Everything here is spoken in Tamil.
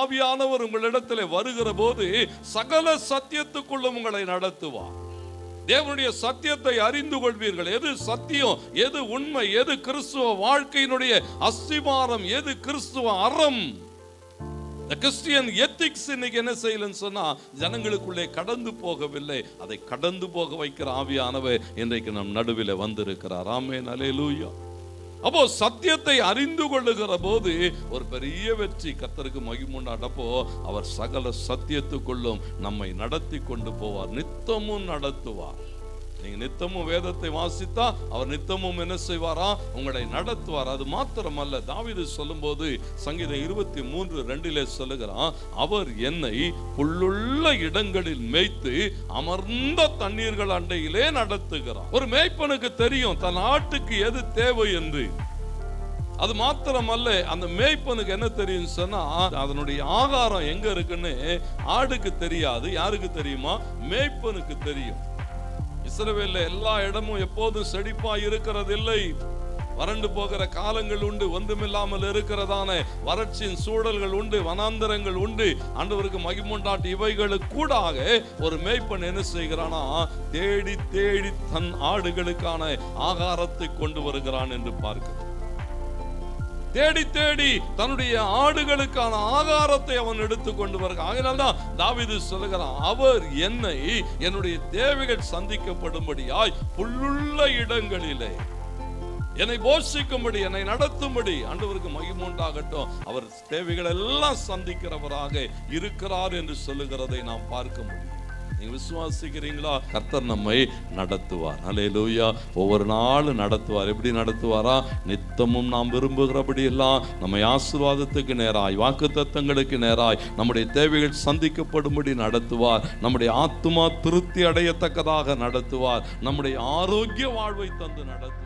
ஆவியானவர் உங்களிடத்தில் வருகிற போது சகல சத்தியத்துக்குள்ளும் உங்களை நடத்துவார். தேவனுடைய சத்தியத்தை அறிந்து கொள்வீர்கள். எது சத்தியம் எது உண்மை எது கிறிஸ்துவ வாழ்க்கையினுடைய அஸ்திவாரம் எது கிறிஸ்துவ அறம்? இந்த கிறிஸ்டியன் எத்திக்ஸ் இன்னைக்கு என்ன செய்யலன்னு சொன்னா ஜனங்களுக்குள்ளே கடந்து போகவில்லை. அதை கடந்து போக வைக்கிற ஆவியானவர் இன்றைக்கு நம் நடுவில் வந்திருக்கிறார். நலே லூயோ அப்போ சத்தியத்தை அறிந்து கொள்ளுகிற போது ஒரு பெரிய வெற்றி கத்தருக்கு மகிமுண்டாட்டப்போ அவர் சகல சத்தியத்துக்குள்ளும் நம்மை நடத்தி கொண்டு போவார் நித்தமும் நடத்துவார். நீங்க நித்தமும் வேதத்தை வாசித்தா அவர் நித்தமும் என்ன செய்வாரா? உங்களை நடத்துவார்? அது மாத்திரமல்ல. சொல்லும் சொல்லும்போது சங்கீதம் இருபத்தி மூன்று ரெண்டிலே சொல்லுகிறான் அவர் என்னை புல்லுள்ள இடங்களில் மேய்த்து அமர்ந்த தண்ணீர்கள் அண்டையிலே நடத்துகிறார். ஒரு மேய்ப்பனுக்கு தெரியும் தன் ஆட்டுக்கு எது தேவை என்று. அது மாத்திரமல்ல அந்த மேய்ப்பனுக்கு என்ன தெரியும் சொன்னா அதனுடைய ஆகாரம் எங்க இருக்குன்னு ஆடுக்கு தெரியாது. யாருக்கு தெரியுமா? மேய்ப்பனுக்கு தெரியும். இஸ்ரவேல்ல எல்லா இடமும் எப்போதும் செழிப்பா இருக்கிறதில்லை. வறண்டு போகிற காலங்கள் உண்டு ஒன்றுமில்லாமல் இருக்கிறதான வறட்சியின் சூழல்கள் உண்டு வனாந்தரங்கள் உண்டு. ஆண்டவருக்கு மகிமுண்டாட்டு இவைகளுக்கு கூடாக ஒரு மேய்ப்பன் என்ன செய்கிறானா? தேடி தேடி தன் ஆடுகளுக்கான ஆகாரத்தை கொண்டு வருகிறான் என்று பார்க்கிறோம். தேடி தேடி தன்னுடைய ஆடுகளுக்கான ஆகாரத்தை அவன் எடுத்து கொண்டு வருகிறான். அதனால்தான் தாவீது சொல்லுகிறான் அவர் என்னை என்னுடைய தேவைகள் சந்திக்கப்படும்படியாய் புல்லுள்ள இடங்களிலே என்னை போஷிக்கும்படி என்னை நடத்தும்படி ஆண்டவருக்கு மகிமுண்டாகட்டும் அவர் தேவைகள் எல்லாம் சந்திக்கிறவராக இருக்கிறார் என்று சொல்லுகிறதை நாம் பார்க்க முடியும். நீங்க விசுவாசிக்கிறீங்களா? கர்த்தர் நம்மை நடத்துவார். அலையலூயா ஒவ்வொரு நாளும் நடத்துவார். எப்படி நடத்துவாரா? நித்தமும் நாம் விரும்புகிறபடி எல்லாம் நம்மை ஆசீர்வாதத்துக்கு நேராய் வாக்கு தத்தங்களுக்கு நேராய் நம்முடைய தேவைகள் சந்திக்கப்படும்படி நடத்துவார். நம்முடைய ஆத்மா திருப்தி அடையத்தக்கதாக நடத்துவார். நம்முடைய ஆரோக்கிய வாழ்வை தந்து நடத்துவார்.